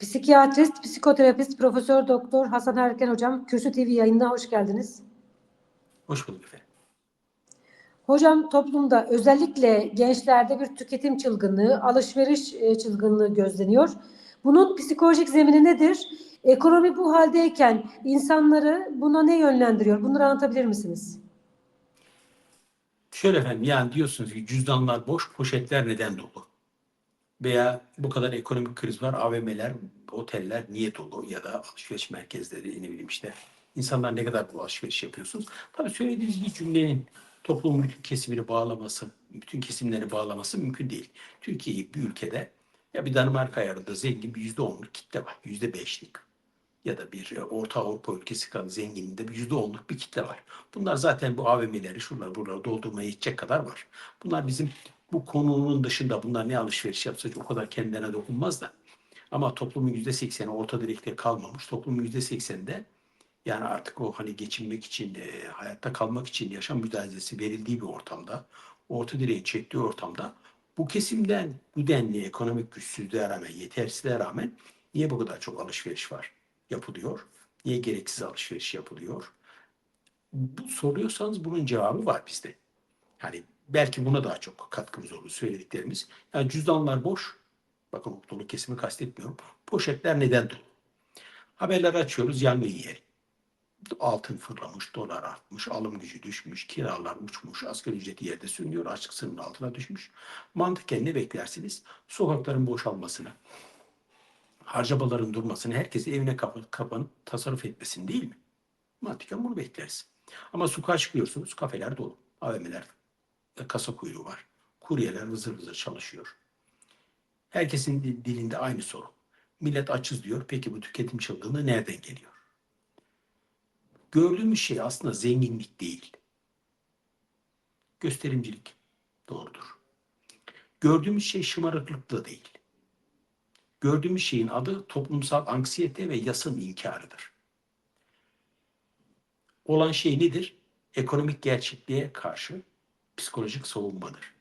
Psikiyatrist, psikoterapist, Profesör Doktor Hasan Erken Hocam, Kürsü TV yayınına hoş geldiniz. Hoş bulduk efendim. Hocam toplumda özellikle gençlerde bir tüketim çılgınlığı, alışveriş e, çılgınlığı gözleniyor. Bunun psikolojik zemini nedir? Ekonomi bu haldeyken insanları buna ne yönlendiriyor? Bunları anlatabilir misiniz? Şöyle efendim yani diyorsunuz ki cüzdanlar boş, poşetler neden dolu? Veya bu kadar ekonomik kriz var, AVM'ler, oteller niye dolu? Ya da alışveriş merkezleri ne bileyim işte. İnsanlar ne kadar bu alışveriş yapıyorsunuz? Tabii söylediğiniz bir cümlenin toplumun bütün kesimini bağlaması, bütün kesimleri bağlaması mümkün değil. Türkiye bir ülkede ya bir Danimarka ayarında zengin bir yüzde onluk kitle var. Yüzde beşlik ya da bir Orta Avrupa ülkesi kadar zenginliğinde bir yüzde onluk bir kitle var. Bunlar zaten bu AVM'leri şuraları buraları doldurmaya yetecek kadar var. Bunlar bizim bu konunun dışında bunlar ne alışveriş yapsa o kadar kendilerine dokunmaz da. Ama toplumun yüzde sekseni orta direkte kalmamış. Toplumun yüzde sekseninde yani artık o hani geçinmek için, e, hayatta kalmak için yaşam mücadelesi verildiği bir ortamda, orta direğin çektiği ortamda bu kesimden bu denli ekonomik güçsüzlüğe rağmen, yetersizliğe rağmen niye bu kadar çok alışveriş var? yapılıyor? Niye gereksiz alışveriş yapılıyor? Bu soruyorsanız bunun cevabı var bizde. Yani belki buna daha çok katkımız olur söylediklerimiz. Yani cüzdanlar boş. Bakın dolu kesimi kastetmiyorum. Poşetler neden dolu? Haberler açıyoruz yangın yeri. Altın fırlamış, dolar artmış, alım gücü düşmüş, kiralar uçmuş, asgari ücreti yerde sürünüyor, açlık sınırının altına düşmüş. Mantıken ne beklersiniz? Sokakların boşalmasını, harcamaların durmasını, herkesi evine kapanıp, kapanıp tasarruf etmesini değil mi? Mantıken bunu bekleriz. Ama sokağa çıkıyorsunuz, kafeler dolu, AVM'ler, e, kasa kuyruğu var. Kuryeler vızır vızır çalışıyor. Herkesin dilinde aynı soru. Millet açız diyor. Peki bu tüketim çılgınlığı nereden geliyor? Gördüğümüz şey aslında zenginlik değil. Gösterimcilik doğrudur. Gördüğümüz şey şımarıklık da değil. Gördüğümüz şeyin adı toplumsal anksiyete ve yasın inkarıdır. Olan şey nedir? Ekonomik gerçekliğe karşı psikolojik savunmadır.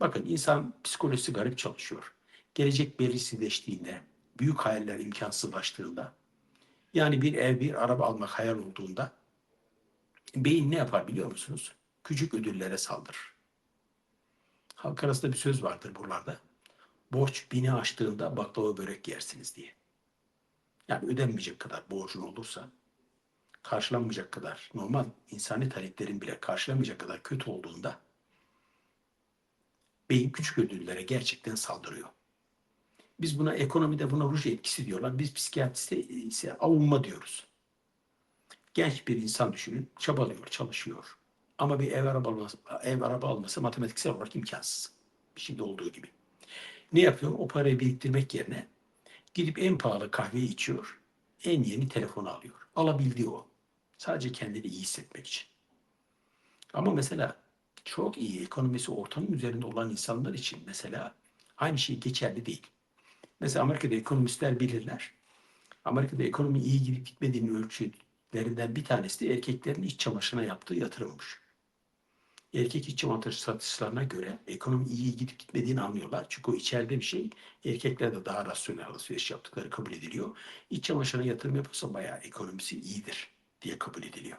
Bakın insan psikolojisi garip çalışıyor. Gelecek belirsizleştiğinde, büyük hayaller imkansızlaştığında, yani bir ev, bir araba almak hayal olduğunda beyin ne yapar biliyor musunuz? Küçük ödüllere saldırır. Halk arasında bir söz vardır buralarda borç bini aştığında baklava börek yersiniz diye. Yani ödenmeyecek kadar borcun olursa, karşılanmayacak kadar, normal insani taleplerin bile karşılamayacak kadar kötü olduğunda beyin küçük ödüllere gerçekten saldırıyor. Biz buna ekonomide buna ruj etkisi diyorlar. Biz psikiyatriste ise avunma diyoruz. Genç bir insan düşünün, çabalıyor, çalışıyor. Ama bir ev araba alması, ev araba alması matematiksel olarak imkansız. Şimdi olduğu gibi. Ne yapıyor? O parayı biriktirmek yerine gidip en pahalı kahveyi içiyor. En yeni telefonu alıyor. Alabildiği o. Sadece kendini iyi hissetmek için. Ama mesela çok iyi ekonomisi ortanın üzerinde olan insanlar için mesela aynı şey geçerli değil. Mesela Amerika'da ekonomistler bilirler. Amerika'da ekonomi iyi gidip gitmediğini ölçülerinden bir tanesi de erkeklerin iç çamaşırına yaptığı yatırımmış erkek iç çamaşır satışlarına göre ekonomi iyi gidip gitmediğini anlıyorlar. Çünkü o içeride bir şey. Erkekler de daha rasyonel alışveriş yaptıkları kabul ediliyor. İç çamaşırına yatırım yapıyorsa bayağı ekonomisi iyidir diye kabul ediliyor.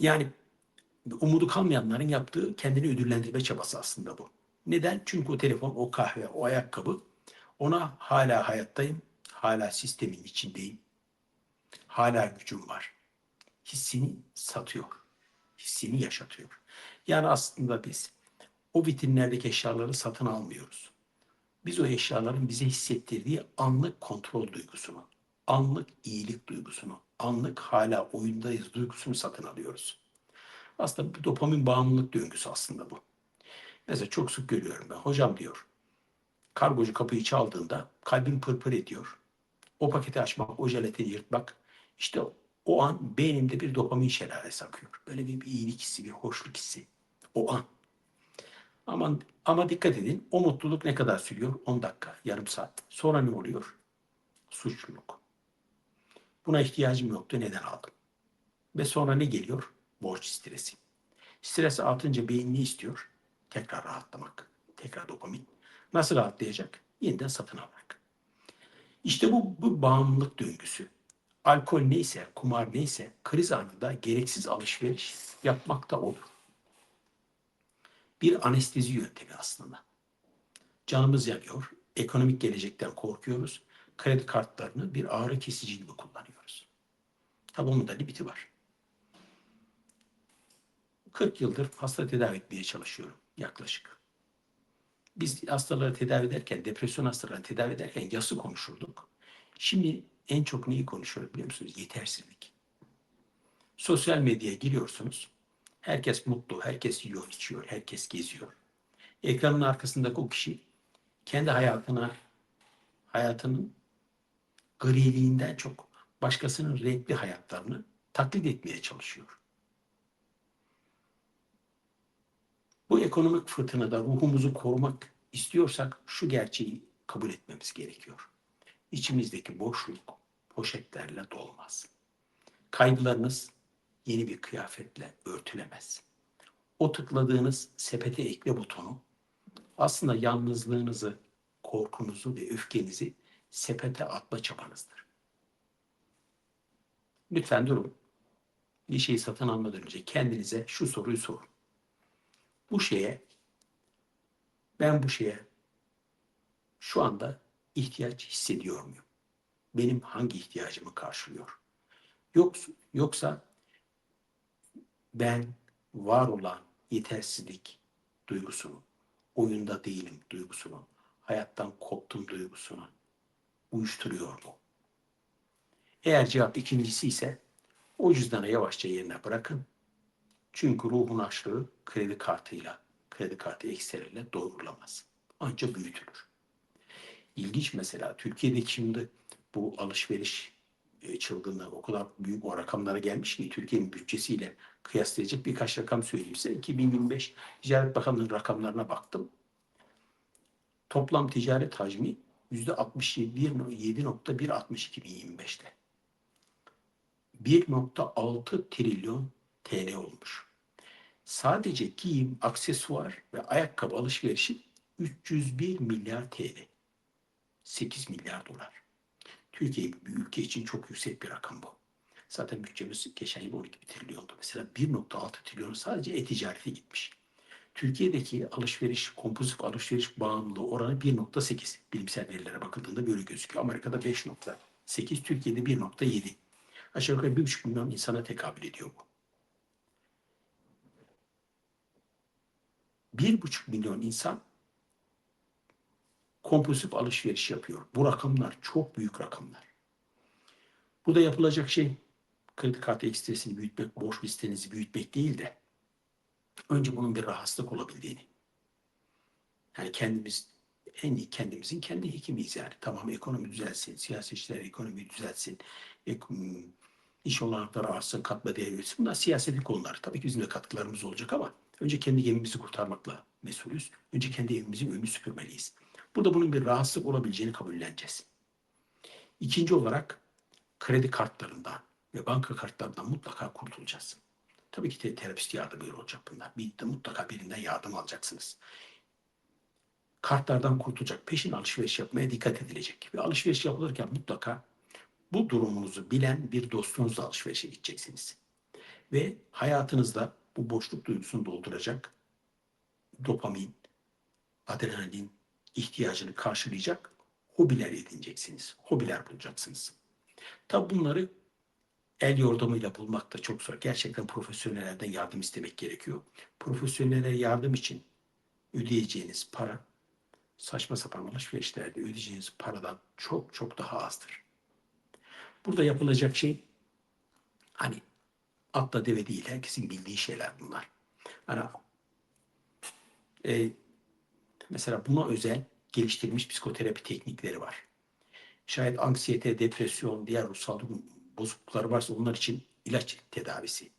Yani umudu kalmayanların yaptığı kendini ödüllendirme çabası aslında bu. Neden? Çünkü o telefon, o kahve, o ayakkabı ona hala hayattayım, hala sistemin içindeyim, hala gücüm var. Hissini satıyor hissini yaşatıyor. Yani aslında biz o vitrinlerdeki eşyaları satın almıyoruz. Biz o eşyaların bize hissettirdiği anlık kontrol duygusunu, anlık iyilik duygusunu, anlık hala oyundayız duygusunu satın alıyoruz. Aslında bir dopamin bağımlılık döngüsü aslında bu. Mesela çok sık görüyorum ben. Hocam diyor, kargocu kapıyı çaldığında kalbim pırpır ediyor. O paketi açmak, o jelatini yırtmak, işte o an beynimde bir dopamin şelalesi akıyor. Böyle bir, bir iyilik hissi, bir hoşluk hissi. O an. Ama, ama dikkat edin o mutluluk ne kadar sürüyor? 10 dakika, yarım saat. Sonra ne oluyor? Suçluluk. Buna ihtiyacım yoktu, neden aldım? Ve sonra ne geliyor? Borç stresi. Stres artınca beyin ne istiyor? Tekrar rahatlamak. Tekrar dopamin. Nasıl rahatlayacak? Yeniden satın almak. İşte bu, bu bağımlılık döngüsü. Alkol neyse, kumar neyse kriz anında gereksiz alışveriş yapmak da olur. Bir anestezi yöntemi aslında. Canımız yanıyor, ekonomik gelecekten korkuyoruz. Kredi kartlarını bir ağrı kesici gibi kullanıyoruz. Tabi onun da limiti var. 40 yıldır hasta tedavi etmeye çalışıyorum yaklaşık. Biz hastaları tedavi ederken, depresyon hastalarını tedavi ederken yası konuşurduk. Şimdi en çok neyi konuşuyoruz biliyor musunuz? Yetersizlik. Sosyal medyaya giriyorsunuz. Herkes mutlu, herkes yiyor, içiyor, herkes geziyor. Ekranın arkasındaki o kişi kendi hayatına, hayatının griliğinden çok başkasının renkli hayatlarını taklit etmeye çalışıyor. Bu ekonomik fırtınada ruhumuzu korumak istiyorsak şu gerçeği kabul etmemiz gerekiyor. İçimizdeki boşluk poşetlerle dolmaz. Kaygılarınız yeni bir kıyafetle örtülemez. O tıkladığınız sepete ekle butonu aslında yalnızlığınızı, korkunuzu ve öfkenizi sepete atma çabanızdır. Lütfen durun. Bir şeyi satın almadan önce kendinize şu soruyu sorun. Bu şeye ben bu şeye şu anda ihtiyaç hissediyor muyum? Benim hangi ihtiyacımı karşılıyor? Yoksa, yoksa ben var olan yetersizlik duygusunu, oyunda değilim duygusunu, hayattan koptum duygusunu uyuşturuyor mu? Eğer cevap ikincisi ise o cüzdanı yavaşça yerine bırakın. Çünkü ruhun açlığı kredi kartıyla, kredi kartı eksileriyle doyurulamaz. Ancak büyütülür. İlginç mesela Türkiye'deki şimdi bu alışveriş e, çılgınlığı o kadar büyük o rakamlara gelmiş ki Türkiye'nin bütçesiyle kıyaslayacak birkaç rakam söyleyeyim size. 2025 Ticaret Bakanlığı'nın rakamlarına baktım. Toplam ticaret hacmi %67.1 artmış 2025'te. 1.6 trilyon TL olmuş. Sadece giyim, aksesuar ve ayakkabı alışverişi 301 milyar TL. 8 milyar dolar. Türkiye gibi bir ülke için çok yüksek bir rakam bu. Zaten bütçemiz geçen yıl 12 trilyondu. Mesela 1.6 trilyon sadece e-ticarete gitmiş. Türkiye'deki alışveriş, kompozit alışveriş bağımlılığı oranı 1.8. Bilimsel verilere bakıldığında böyle gözüküyor. Amerika'da 5.8, Türkiye'de 1.7. Aşağı yukarı 1,5 milyon insana tekabül ediyor bu. 1,5 milyon insan kompulsif alışveriş yapıyor. Bu rakamlar çok büyük rakamlar. Bu da yapılacak şey kredi kartı ekstresini büyütmek, borç listenizi büyütmek değil de önce bunun bir rahatsızlık olabildiğini. Yani kendimiz en iyi kendimizin kendi hekimiyiz yani. Tamam ekonomi düzelsin, siyasetçiler ekonomi düzelsin, iş olanakları artsın, katma değer üretsin. Bunlar siyasetin konuları. Tabii ki bizim de katkılarımız olacak ama önce kendi gemimizi kurtarmakla mesulüz. Önce kendi evimizin önünü süpürmeliyiz. Burada bunun bir rahatsızlık olabileceğini kabulleneceğiz. İkinci olarak kredi kartlarından ve banka kartlarından mutlaka kurtulacağız. Tabii ki de terapist yardımıyla olacak bunlar. Bir mutlaka birinden yardım alacaksınız. Kartlardan kurtulacak, peşin alışveriş yapmaya dikkat edilecek. Ve alışveriş yapılırken mutlaka bu durumunuzu bilen bir dostunuzla alışverişe gideceksiniz. Ve hayatınızda bu boşluk duygusunu dolduracak dopamin, adrenalin ihtiyacını karşılayacak hobiler edineceksiniz. Hobiler bulacaksınız. Tabi bunları el yordamıyla bulmak da çok zor. Gerçekten profesyonellerden yardım istemek gerekiyor. Profesyonellere yardım için ödeyeceğiniz para saçma sapan alışverişlerde ödeyeceğiniz paradan çok çok daha azdır. Burada yapılacak şey hani atla deve değil herkesin bildiği şeyler bunlar. Hani e, mesela buna özel geliştirilmiş psikoterapi teknikleri var. Şayet anksiyete, depresyon, diğer ruhsal bozuklukları varsa onlar için ilaç tedavisi.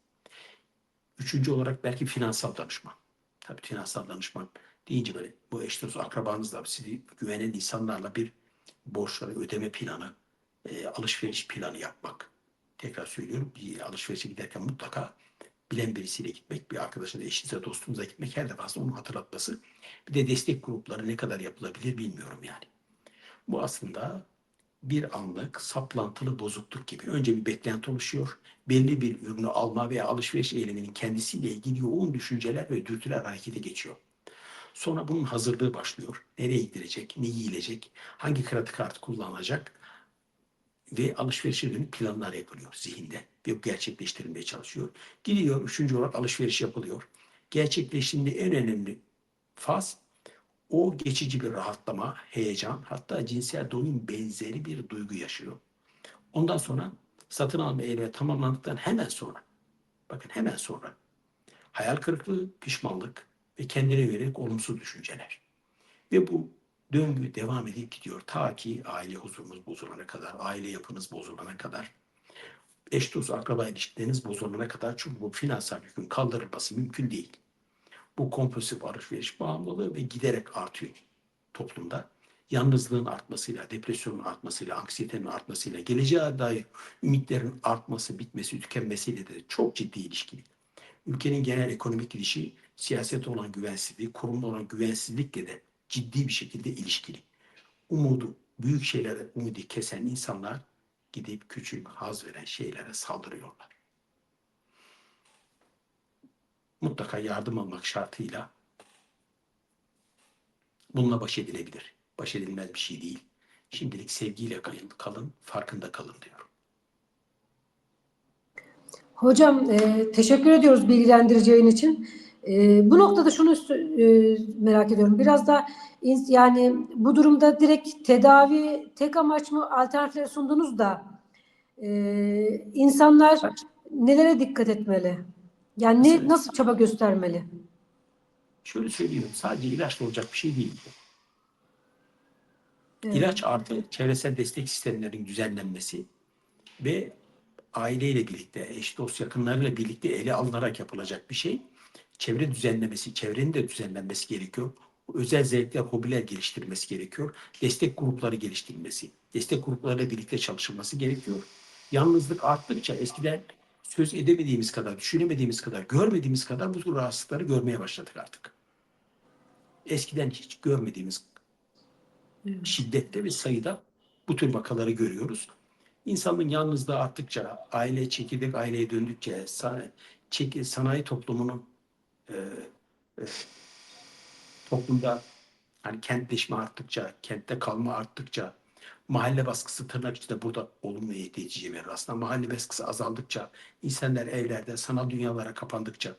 Üçüncü olarak belki finansal danışman. Tabii finansal danışman deyince böyle bu eş dost akrabanızla, sizi güvenen insanlarla bir borçları ödeme planı, e, alışveriş planı yapmak. Tekrar söylüyorum bir alışverişe giderken mutlaka bilen birisiyle gitmek, bir arkadaşına, eşinize, dostunuza gitmek her defasında onu hatırlatması. Bir de destek grupları ne kadar yapılabilir bilmiyorum yani. Bu aslında bir anlık saplantılı bozukluk gibi. Önce bir beklenti oluşuyor. Belli bir ürünü alma veya alışveriş eyleminin kendisiyle ilgili yoğun düşünceler ve dürtüler harekete geçiyor. Sonra bunun hazırlığı başlıyor. Nereye gidilecek, ne yiyilecek, hangi kredi kartı kullanılacak ve alışverişe dönük planlar yapılıyor zihinde ve gerçekleştirilmeye çalışıyor. Gidiyor, üçüncü olarak alışveriş yapılıyor. Gerçekleştiğinde en önemli faz o geçici bir rahatlama, heyecan, hatta cinsel doyum benzeri bir duygu yaşıyor. Ondan sonra satın alma eylemi tamamlandıktan hemen sonra, bakın hemen sonra hayal kırıklığı, pişmanlık ve kendine yönelik olumsuz düşünceler. Ve bu döngü devam edip gidiyor ta ki aile huzurunuz bozulana kadar, aile yapınız bozulana kadar, eş dost akraba ilişkileriniz bozulana kadar çünkü bu finansal yükün kaldırılması mümkün değil. Bu kompulsif alışveriş bağımlılığı ve giderek artıyor toplumda. Yalnızlığın artmasıyla, depresyonun artmasıyla, anksiyetenin artmasıyla, geleceğe dair ümitlerin artması, bitmesi, tükenmesiyle de çok ciddi ilişkili. Ülkenin genel ekonomik gidişi siyasete olan güvensizlik, kurumla olan güvensizlikle de ciddi bir şekilde ilişkili. Umudu, büyük şeylere umudu kesen insanlar gidip küçük, haz veren şeylere saldırıyorlar. Mutlaka yardım almak şartıyla bununla baş edilebilir. Baş edilmez bir şey değil. Şimdilik sevgiyle kalın, kalın farkında kalın diyorum. Hocam e, teşekkür ediyoruz bilgilendirici yayın için. E, bu noktada şunu e, merak ediyorum. Biraz da yani bu durumda direkt tedavi tek amaç mı alternatifleri sundunuz da e, insanlar nelere dikkat etmeli? Yani ne, nasıl çaba göstermeli? Şöyle söyleyeyim, sadece ilaçla olacak bir şey değil. Evet. İlaç artı çevresel destek sistemlerinin düzenlenmesi ve aileyle birlikte, eş dost yakınlarıyla birlikte ele alınarak yapılacak bir şey. Çevre düzenlemesi, çevrenin de düzenlenmesi gerekiyor. Özel zevkler, hobiler geliştirilmesi gerekiyor. Destek grupları geliştirilmesi, destek gruplarıyla birlikte çalışılması gerekiyor. Yalnızlık arttıkça eskiden söz edemediğimiz kadar, düşünemediğimiz kadar, görmediğimiz kadar bu tür rahatsızlıkları görmeye başladık artık. Eskiden hiç görmediğimiz şiddette ve sayıda bu tür vakaları görüyoruz. İnsanın yalnızlığı arttıkça, aile çekirdek aileye döndükçe, sanayi toplumunun e, e, toplumda hani kentleşme arttıkça, kentte kalma arttıkça, mahalle baskısı tırnak içinde burada olumlu netice verir. Aslında mahalle baskısı azaldıkça, insanlar evlerde, sanal dünyalara kapandıkça,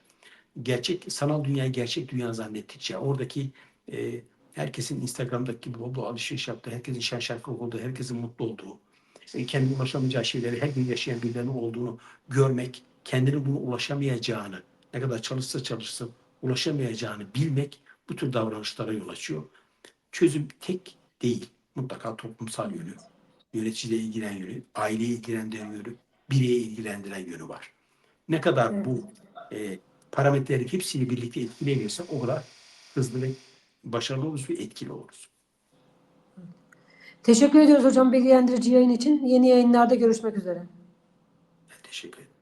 gerçek sanal dünyayı gerçek dünya zannettikçe, oradaki e, herkesin Instagram'daki gibi olduğu, alışveriş yaptığı, herkesin şarkılık olduğu, herkesin mutlu olduğu, e, kendi ulaşamayacağı şeyleri her gün yaşayan birilerinin olduğunu görmek, kendinin buna ulaşamayacağını, ne kadar çalışsa çalışsın ulaşamayacağını bilmek bu tür davranışlara yol açıyor. Çözüm tek değil. Mutlaka toplumsal yönü, yöneticiyle ilgilen yönü, aileyi ilgilendiren yönü, bireye ilgilendiren yönü var. Ne kadar Evet. bu e, parametreleri hepsini birlikte etkileyebilirsek o kadar hızlı ve başarılı oluruz ve etkili oluruz. Teşekkür ediyoruz hocam bilgilendirici yayın için. Yeni yayınlarda görüşmek üzere. Ben teşekkür ederim.